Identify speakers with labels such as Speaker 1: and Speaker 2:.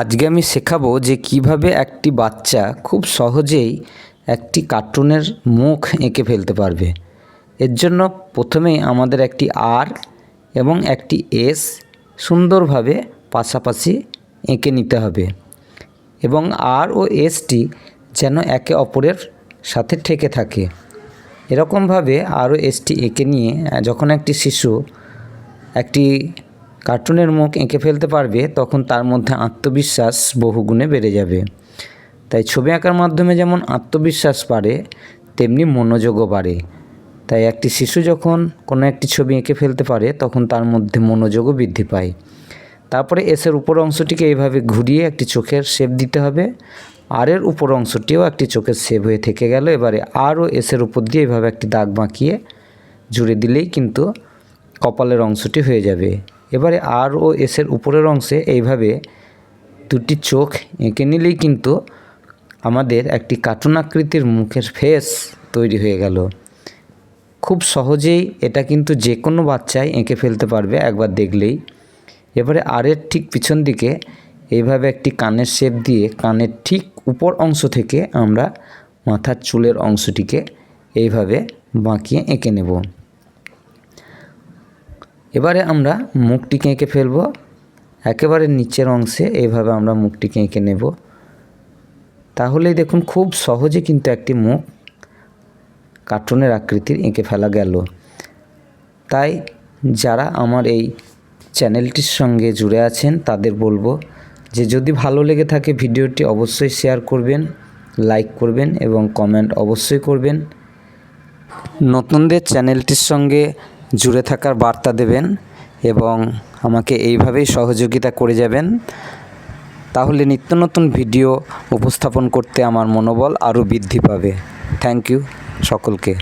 Speaker 1: আজকে আমি শেখাবো যে কীভাবে একটি বাচ্চা খুব সহজেই একটি কার্টুনের মুখ এঁকে ফেলতে পারবে। এর জন্য প্রথমেই আমাদের একটি আর এবং একটি এস সুন্দরভাবে পাশাপাশি এঁকে নিতে হবে এবং আর ও এসটি যেন একে অপরের সাথে ঠেকে থাকে। এরকমভাবে আরও এসটি এঁকে নিয়ে যখন একটি শিশু একটি কার্টুনের মুখ এঁকে ফেলতে পারবে, তখন তার মধ্যে আত্মবিশ্বাস বহুগুণে বেড়ে যাবে। তাই ছবি আঁকার মাধ্যমে যেমন আত্মবিশ্বাস বাড়ে, তেমনি মনোযোগও বাড়ে। তাই একটি শিশু যখন কোনো একটি ছবি এঁকে ফেলতে পারে, তখন তার মধ্যে মনোযোগও বৃদ্ধি পায়। তারপরে এসের উপর অংশটিকে এইভাবে ঘুরিয়ে একটি চোখের শেপ দিতে হবে। আর এর উপর অংশটিও একটি চোখের শেপ হয়ে থেকে গেল। এবারে আর ও এসের উপর দিয়ে এইভাবে একটি দাগ বাঁকিয়ে জুড়ে দিলেই কিন্তু কপালের অংশটি হয়ে যাবে। এবারে আর ও এসের উপরের অংশে এইভাবে দুটি চোখ এঁকে নিলেই কিন্তু আমাদের একটি কার্টুন আকৃতির মুখের ফেস তৈরি হয়ে গেল। খুব সহজেই এটা কিন্তু যে কোনো বাচ্চাই এঁকে ফেলতে পারবে একবার দেখলেই। এবারে আরের ঠিক পিছন দিকে এইভাবে একটি কানের শেপ দিয়ে কানের ঠিক উপর অংশ থেকে আমরা মাথার চুলের অংশটিকে এইভাবে বাঁকিয়ে এঁকে নেব। এবারে আমরা মুখটিকে এঁকে ফেলব। একেবারে নিচের অংশে এইভাবে আমরা মুখটিকে এঁকে নেব। তাহলেই দেখুন খুব সহজে কিন্তু একটি মুখ কার্টুনের আকৃতির এঁকে ফেলা গেল। তাই যারা আমার এই চ্যানেলটির সঙ্গে জুড়ে আছেন, তাদের বলব যে যদি ভালো লেগে থাকে ভিডিওটি অবশ্যই শেয়ার করবেন, লাইক করবেন এবং কমেন্ট অবশ্যই করবেন। নতুনদের চ্যানেলটির সঙ্গে জুড়ে থাকার বার্তা দেবেন এবং আমাকে এইভাবেই সহযোগিতা করে যাবেন। তাহলে নিত্য নতুন ভিডিও উপস্থাপন করতে আমার মনোবল আরও বৃদ্ধি পাবে। থ্যাংক ইউ সকলকে।